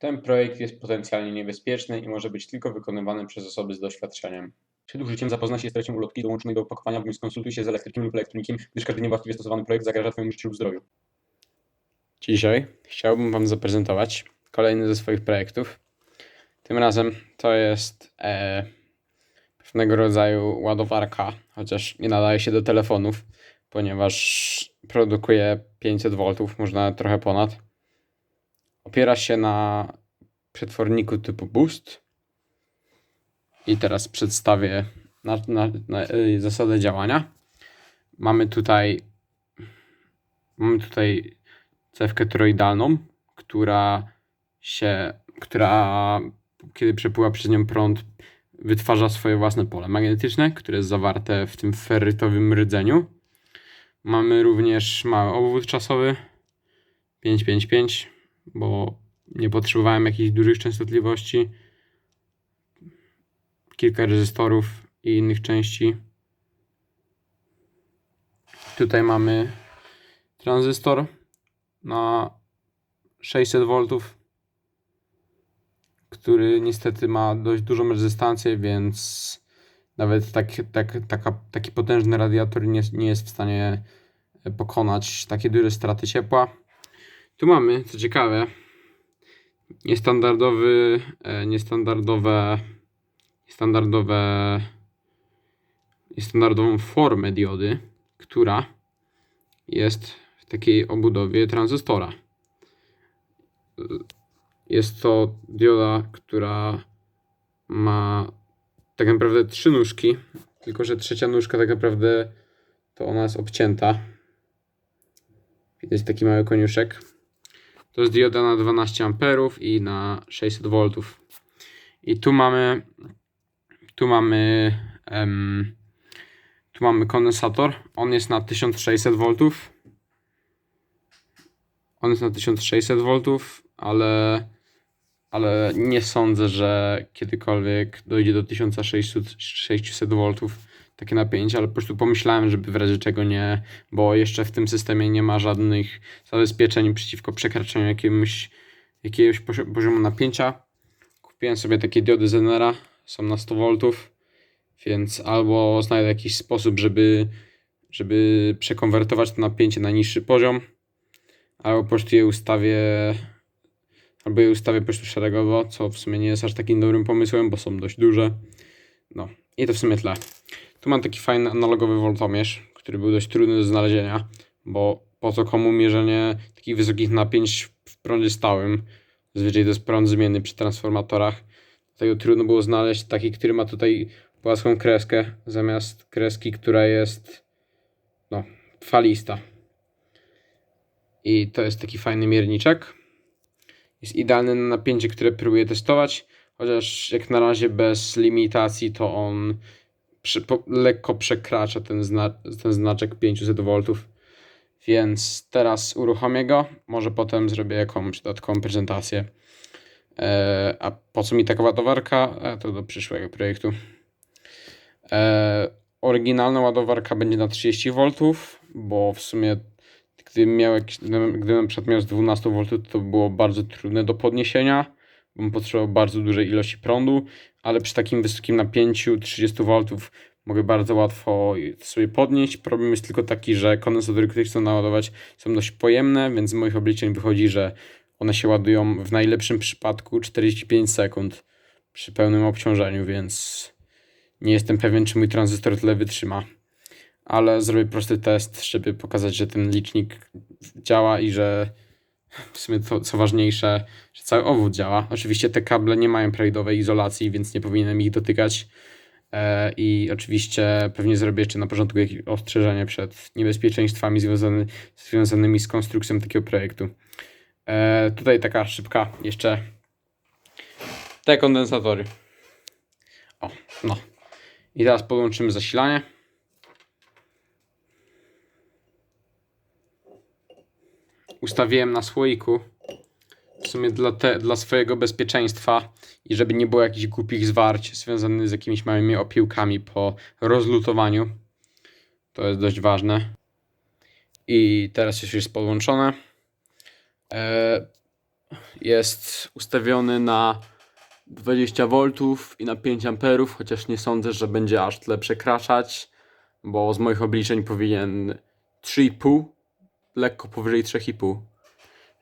Ten projekt jest potencjalnie niebezpieczny i może być tylko wykonywany przez osoby z doświadczeniem. Przed użyciem zapoznaj się z treścią ulotki dołączonej do opakowania bądź skonsultuj się z elektrykiem lub elektronikiem, gdyż każdy niewłaściwie stosowany projekt zagraża Twojemu życiu lub zdrowiu. Dzisiaj chciałbym Wam zaprezentować kolejny ze swoich projektów. Tym razem to jest e, pewnego rodzaju ładowarka, chociaż nie nadaje się do telefonów, ponieważ produkuje 500 V, można trochę ponad. Opiera się na przetworniku typu Boost. I teraz przedstawię na, na, na, y, zasadę działania. Mamy tutaj mamy tutaj cewkę toroidalną, która się, która kiedy przepływa przez nią prąd, wytwarza swoje własne pole magnetyczne, które jest zawarte w tym ferrytowym rdzeniu. Mamy również mały obwód czasowy 555, bo nie potrzebowałem jakichś dużych częstotliwości. Kilka rezystorów i innych części. Tutaj mamy tranzystor na 600 V, który niestety ma dość dużą rezystancję, więc nawet tak, tak, taka, taki potężny radiator nie, nie jest w stanie pokonać takie duże straty ciepła. Tu mamy, co ciekawe, niestandardowy, e, niestandardowe, niestandardowe, niestandardową formę diody, która jest w takiej obudowie tranzystora. Jest to dioda, która ma tak naprawdę trzy nóżki, tylko że trzecia nóżka tak naprawdę to ona jest obcięta. Widać taki mały koniuszek. To jest dioda na 12 amperów i na 600 V. I tu mamy tu mamy em, tu mamy kondensator. On jest na 1600 V. On jest na 1600 V, ale ale nie sądzę, że kiedykolwiek dojdzie do 1600 600 V takie napięcie, ale po prostu pomyślałem, żeby w razie czego nie, bo jeszcze w tym systemie nie ma żadnych zabezpieczeń przeciwko przekraczaniu jakiegoś pozi- poziomu napięcia. Kupiłem sobie takie diody Zenera, są na 100 V, więc albo znajdę jakiś sposób, żeby, żeby przekonwertować to napięcie na niższy poziom, albo po prostu je ustawię albo je ustawię po prostu szeregowo, co w sumie nie jest aż takim dobrym pomysłem, bo są dość duże. No i to w sumie tyle. Tu mam taki fajny analogowy woltomierz, który był dość trudny do znalezienia, bo po co komu mierzenie takich wysokich napięć w prądzie stałym? Zazwyczaj to jest prąd zmienny przy transformatorach. Dlatego trudno było znaleźć taki, który ma tutaj płaską kreskę, zamiast kreski, która jest no, falista. I to jest taki fajny mierniczek. Jest idealny na napięcie, które próbuję testować, chociaż jak na razie bez limitacji to on przy, po, lekko przekracza ten, zna, ten znaczek 500 V. Więc teraz uruchomię go. Może potem zrobię jakąś dodatkową prezentację. E, a po co mi taka ładowarka? E, to do przyszłego projektu. E, oryginalna ładowarka będzie na 30 V, bo w sumie gdybym miał gdybym, gdybym miał z 12 V, to było bardzo trudne do podniesienia, bym potrzebował bardzo dużej ilości prądu, ale przy takim wysokim napięciu 30 V mogę bardzo łatwo sobie podnieść. Problem jest tylko taki, że kondensatory, które chcę naładować są dość pojemne, więc z moich obliczeń wychodzi, że one się ładują w najlepszym przypadku 45 sekund przy pełnym obciążeniu, więc nie jestem pewien, czy mój tranzystor tyle wytrzyma. Ale zrobię prosty test, żeby pokazać, że ten licznik działa i że w sumie to, co ważniejsze, że cały obwód działa. Oczywiście te kable nie mają prawidłowej izolacji, więc nie powinienem ich dotykać. E, I oczywiście pewnie zrobię jeszcze na początku jakieś ostrzeżenie przed niebezpieczeństwami związany, związanymi z konstrukcją takiego projektu. E, tutaj taka szybka jeszcze te kondensatory. O, no. I teraz podłączymy zasilanie. Ustawiłem na słoiku w sumie dla, te, dla swojego bezpieczeństwa i żeby nie było jakichś głupich zwarć związanych z jakimiś małymi opiłkami po rozlutowaniu. To jest dość ważne. I teraz już jest podłączone. E, jest ustawiony na 20 V i na 5 A, chociaż nie sądzę, że będzie aż tyle przekraczać, bo z moich obliczeń powinien 3,5, lekko powyżej 3,5.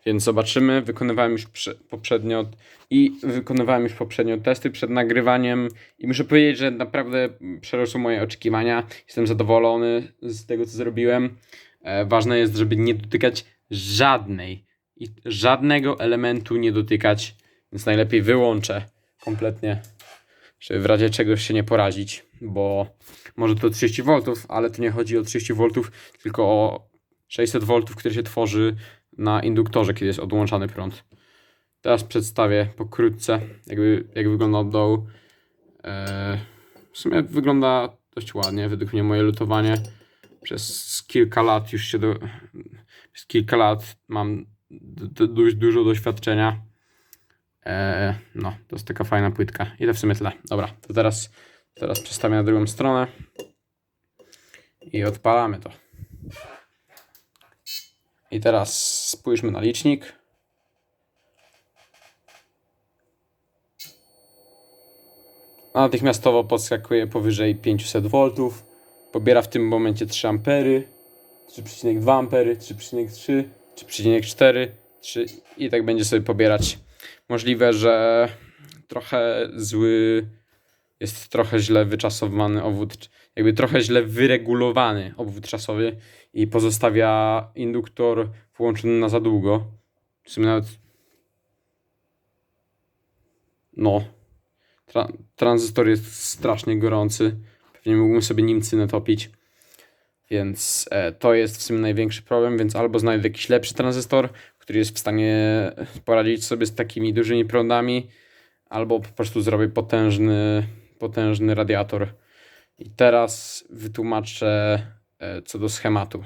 Więc zobaczymy. Wykonywałem już prze, poprzednio i wykonywałem już poprzednio testy przed nagrywaniem i muszę powiedzieć, że naprawdę przerosły moje oczekiwania. Jestem zadowolony z tego, co zrobiłem. E, ważne jest, żeby nie dotykać żadnej i żadnego elementu nie dotykać, więc najlepiej wyłączę kompletnie, żeby w razie czegoś się nie porazić, bo może to 30 V, ale tu nie chodzi o 30 V, tylko o 600 V, które się tworzy na induktorze, kiedy jest odłączany prąd. Teraz przedstawię pokrótce, jakby, jak wygląda od dołu. Eee, w sumie wygląda dość ładnie, według mnie moje lutowanie. Przez kilka lat już się do... Przez kilka lat mam dość dużo doświadczenia. Eee, no, to jest taka fajna płytka. I to w sumie tyle. Dobra, to teraz, teraz przestawię na drugą stronę. I odpalamy to. I teraz spójrzmy na licznik. Natychmiastowo podskakuje powyżej 500 V. Pobiera w tym momencie 3 ampery, 3,2 ampery, 3,3, 3,4, 3 i tak będzie sobie pobierać. Możliwe, że trochę zły jest trochę źle wyczasowany obwód, jakby trochę źle wyregulowany obwód czasowy i pozostawia induktor włączony na za długo. W sumie nawet. No. Tra tranzystor jest strasznie gorący. Pewnie mógłbym sobie nim cynę topić. Więc e, to jest w sumie największy problem, więc albo znajdę jakiś lepszy tranzystor, który jest w stanie poradzić sobie z takimi dużymi prądami, albo po prostu zrobię potężny, potężny radiator. I teraz wytłumaczę e, co do schematu.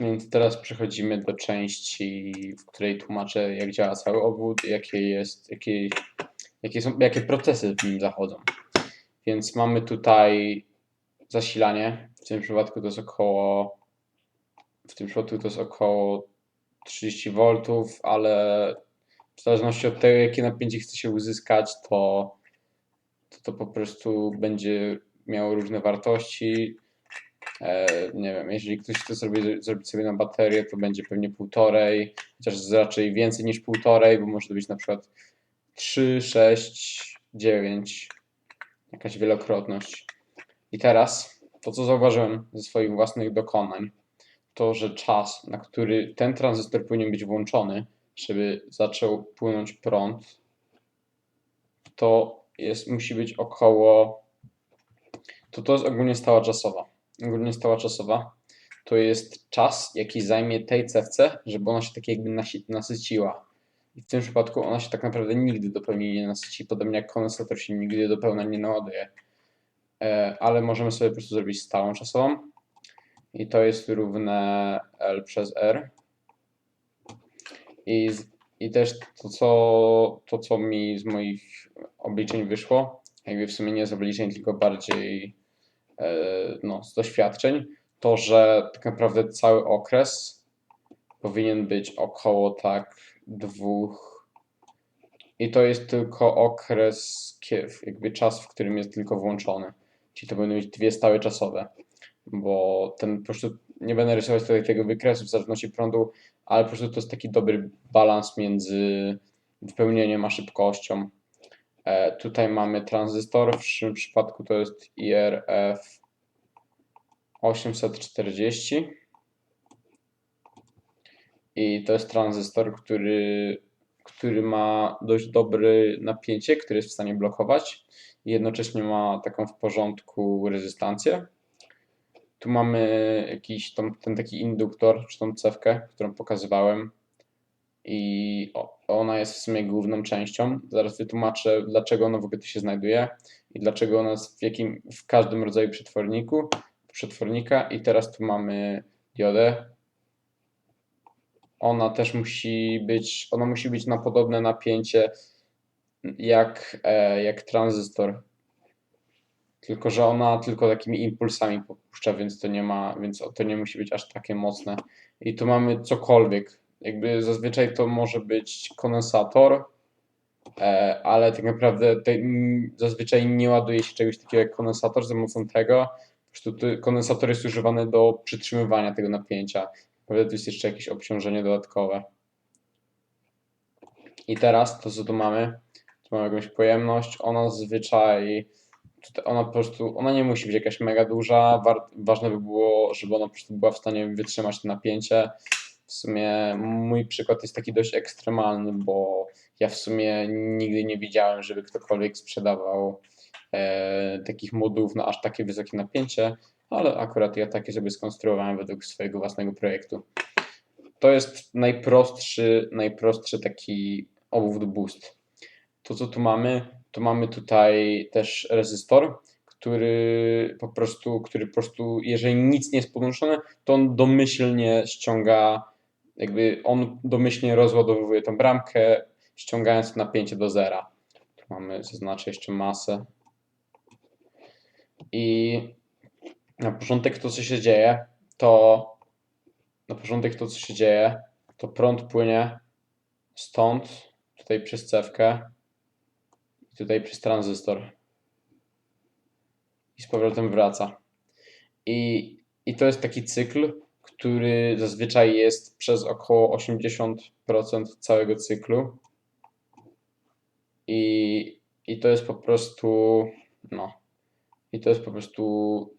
Więc teraz przechodzimy do części, w której tłumaczę, jak działa cały obwód, jakie jest, jakie, jakie są, jakie procesy w nim zachodzą. Więc mamy tutaj zasilanie. W tym przypadku to jest około w tym przypadku to jest około 30 V, ale w zależności od tego, jakie napięcie chce się uzyskać, to, to, to po prostu będzie miało różne wartości. E, nie wiem, jeżeli ktoś chce sobie, zrobić sobie na baterię, to będzie pewnie półtorej, chociaż raczej więcej niż półtorej, bo może to być na przykład 3, 6, 9, jakaś wielokrotność. I teraz to, co zauważyłem ze swoich własnych dokonań, to, że czas, na który ten tranzystor powinien być włączony, żeby zaczął płynąć prąd, to jest, musi być około. To to jest ogólnie stała czasowa. Ogólnie stała czasowa to jest czas, jaki zajmie tej cewce, żeby ona się tak jakby nasyciła. I w tym przypadku ona się tak naprawdę nigdy do pełni nie nasyci, podobnie jak kondensator się nigdy do pełna nie naładuje. E, ale możemy sobie po prostu zrobić stałą czasową. I to jest równe L przez R. I, i też to co, to, co mi z moich obliczeń wyszło, jakby w sumie nie z obliczeń, tylko bardziej e, no, z doświadczeń, to że tak naprawdę cały okres powinien być około tak dwóch. I to jest tylko okres, jakby czas, w którym jest tylko włączony. Czyli to będą być dwie stałe czasowe. Bo ten po prostu nie będę rysować tutaj tego wykresu w zależności prądu, ale po prostu to jest taki dobry balans między wypełnieniem a szybkością. E, tutaj mamy tranzystor, w tym przypadku to jest IRF 840 i to jest tranzystor, który, który ma dość dobre napięcie, który jest w stanie blokować i jednocześnie ma taką w porządku rezystancję. Tu mamy jakiś tą, ten taki induktor, czy tą cewkę, którą pokazywałem i ona jest w sumie główną częścią. Zaraz wytłumaczę, dlaczego ona w ogóle tu się znajduje i dlaczego ona jest w, jakim, w każdym rodzaju przetworniku, przetwornika. I teraz tu mamy diodę. Ona też musi być, ona musi być na podobne napięcie jak, e, jak tranzystor. Tylko, że ona tylko takimi impulsami popuszcza, więc to nie ma, więc to nie musi być aż takie mocne. I tu mamy cokolwiek, jakby zazwyczaj to może być kondensator, e, ale tak naprawdę zazwyczaj nie ładuje się czegoś takiego jak kondensator za pomocą tego. Po prostu kondensator jest używany do przytrzymywania tego napięcia. Prawda, tu jest jeszcze jakieś obciążenie dodatkowe. I teraz to, co tu mamy, tu mamy jakąś pojemność. Ona zazwyczaj, ona po prostu, ona nie musi być jakaś mega duża. Ważne by było, żeby ona po prostu była w stanie wytrzymać to napięcie. W sumie mój przykład jest taki dość ekstremalny, bo ja w sumie nigdy nie widziałem, żeby ktokolwiek sprzedawał e, takich modułów na aż takie wysokie napięcie, ale akurat ja takie sobie skonstruowałem według swojego własnego projektu. To jest najprostszy, najprostszy taki obwód boost. To co tu mamy, to mamy tutaj też rezystor, który po prostu, który po prostu, jeżeli nic nie jest podłączone, to on domyślnie ściąga, jakby on domyślnie rozładowuje tą bramkę, ściągając napięcie do zera. Tu mamy, zaznaczę jeszcze masę. I na początek to, co się dzieje, to na początek to, co się dzieje, to prąd płynie stąd, tutaj przez cewkę tutaj przez tranzystor. I z powrotem wraca. I, I to jest taki cykl, który zazwyczaj jest przez około 80% całego cyklu. I, I to jest po prostu, no, i to jest po prostu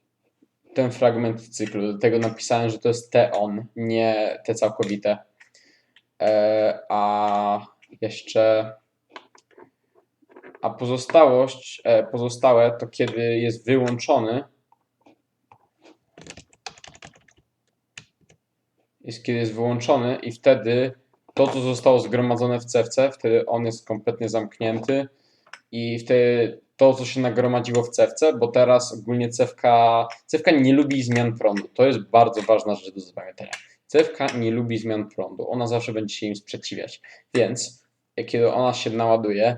ten fragment cyklu. Dlatego napisałem, że to jest te on, nie te całkowite. E, a jeszcze a pozostałość, e, pozostałe to kiedy jest wyłączony jest kiedy jest wyłączony i wtedy to, co zostało zgromadzone w cewce, wtedy on jest kompletnie zamknięty i wtedy to, co się nagromadziło w cewce, bo teraz ogólnie cewka, cewka nie lubi zmian prądu. To jest bardzo ważna rzecz do zapamiętania. Cewka nie lubi zmian prądu. Ona zawsze będzie się im sprzeciwiać. Więc jak kiedy ona się naładuje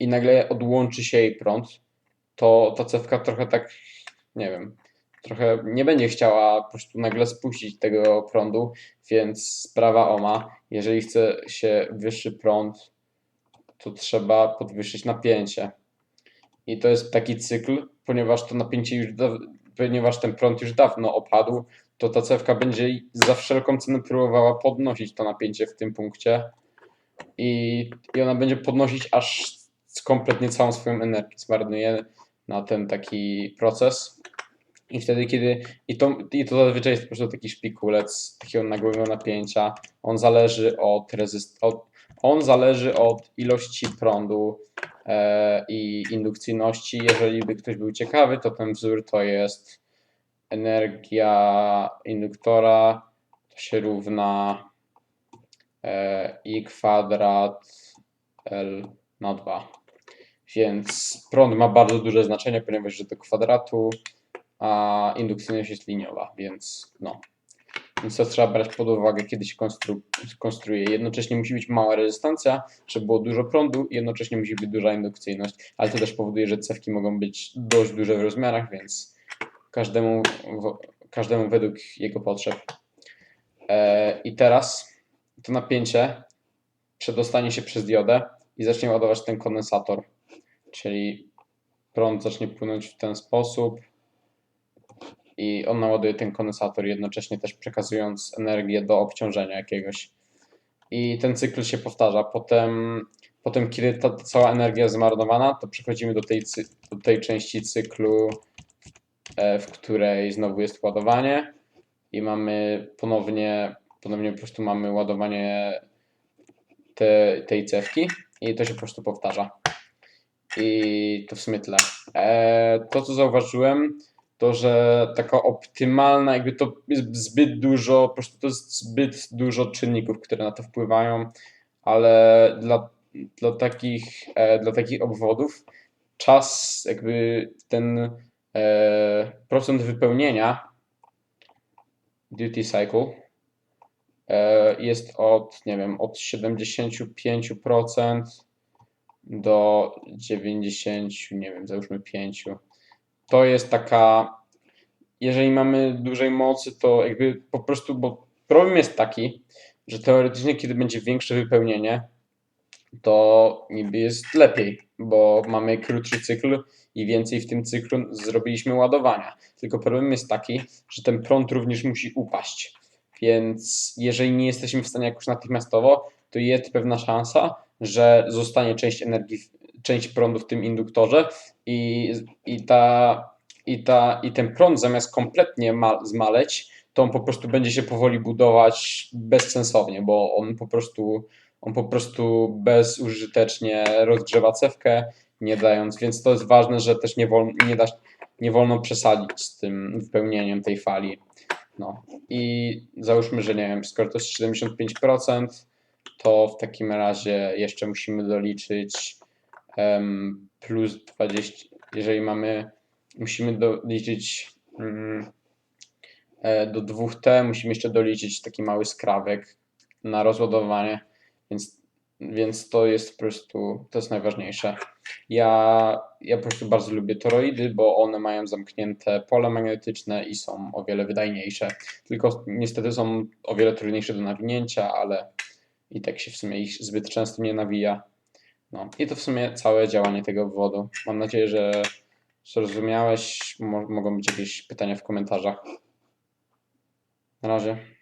i nagle odłączy się jej prąd, to ta cewka trochę tak, nie wiem, trochę nie będzie chciała po prostu nagle spuścić tego prądu, więc sprawa OMA, jeżeli chce się wyższy prąd, to trzeba podwyższyć napięcie. I to jest taki cykl, ponieważ to napięcie już, ponieważ ten prąd już dawno opadł, to ta cewka będzie za wszelką cenę próbowała podnosić to napięcie w tym punkcie i, i ona będzie podnosić aż kompletnie całą swoją energię zmarnuje na ten taki proces. I wtedy, kiedy. I to, I to zazwyczaj jest po prostu taki szpikulec takiego nagłego napięcia. On zależy od rezyst... od, On zależy od ilości prądu e, i indukcyjności. Jeżeli by ktoś był ciekawy, to ten wzór to jest energia induktora to się równa e, i kwadrat L na 2. Więc prąd ma bardzo duże znaczenie, ponieważ jest do kwadratu, a indukcyjność jest liniowa, więc no. Więc to trzeba brać pod uwagę, kiedy się konstru konstruuje. Jednocześnie musi być mała rezystancja, żeby było dużo prądu, i jednocześnie musi być duża indukcyjność, ale to też powoduje, że cewki mogą być dość duże w rozmiarach, więc każdemu, każdemu według jego potrzeb. E, I teraz to napięcie przedostanie się przez diodę i zacznie ładować ten kondensator, czyli prąd zacznie płynąć w ten sposób i on naładuje ten kondensator, jednocześnie też przekazując energię do obciążenia jakiegoś. I ten cykl się powtarza. Potem, potem kiedy ta cała energia jest zmarnowana, to przechodzimy do tej, do tej części cyklu, e, w której znowu jest ładowanie i mamy ponownie, ponownie po prostu mamy ładowanie te, tej cewki i to się po prostu powtarza. I to w sumie tyle. E, to, co zauważyłem, to, że taka optymalna, jakby to jest zbyt dużo, po prostu to jest zbyt dużo czynników, które na to wpływają, ale dla, dla, takich, e, dla takich obwodów czas, jakby ten e, procent wypełnienia duty cycle e, jest od, nie wiem, od 75% do 90, nie wiem, załóżmy 5. To jest taka, jeżeli mamy dużej mocy, to jakby po prostu, bo problem jest taki, że teoretycznie, kiedy będzie większe wypełnienie, to niby jest lepiej, bo mamy krótszy cykl i więcej w tym cyklu zrobiliśmy ładowania. Tylko problem jest taki, że ten prąd również musi upaść. Więc jeżeli nie jesteśmy w stanie jakoś natychmiastowo, to jest pewna szansa, że zostanie część energii, część prądu w tym induktorze i, i, ta, i, ta, i ten prąd zamiast kompletnie ma, zmaleć, to on po prostu będzie się powoli budować bezsensownie, bo on po prostu, on po prostu bezużytecznie rozgrzewa cewkę, nie dając, więc to jest ważne, że też nie wolno, nie, da, nie wolno przesadzić z tym wypełnieniem tej fali. No i załóżmy, że nie wiem, skoro to jest 75%, to w takim razie jeszcze musimy doliczyć em, plus 20, jeżeli mamy, musimy doliczyć e, do 2T, musimy jeszcze doliczyć taki mały skrawek na rozładowanie, więc, więc to jest po prostu, to jest najważniejsze. Ja, ja po prostu bardzo lubię toroidy, bo one mają zamknięte pole magnetyczne i są o wiele wydajniejsze. Tylko niestety są o wiele trudniejsze do nawinięcia, ale i tak się w sumie ich zbyt często nie nawija. No i to w sumie całe działanie tego obwodu. Mam nadzieję, że zrozumiałeś. Mo- mogą być jakieś pytania w komentarzach. Na razie.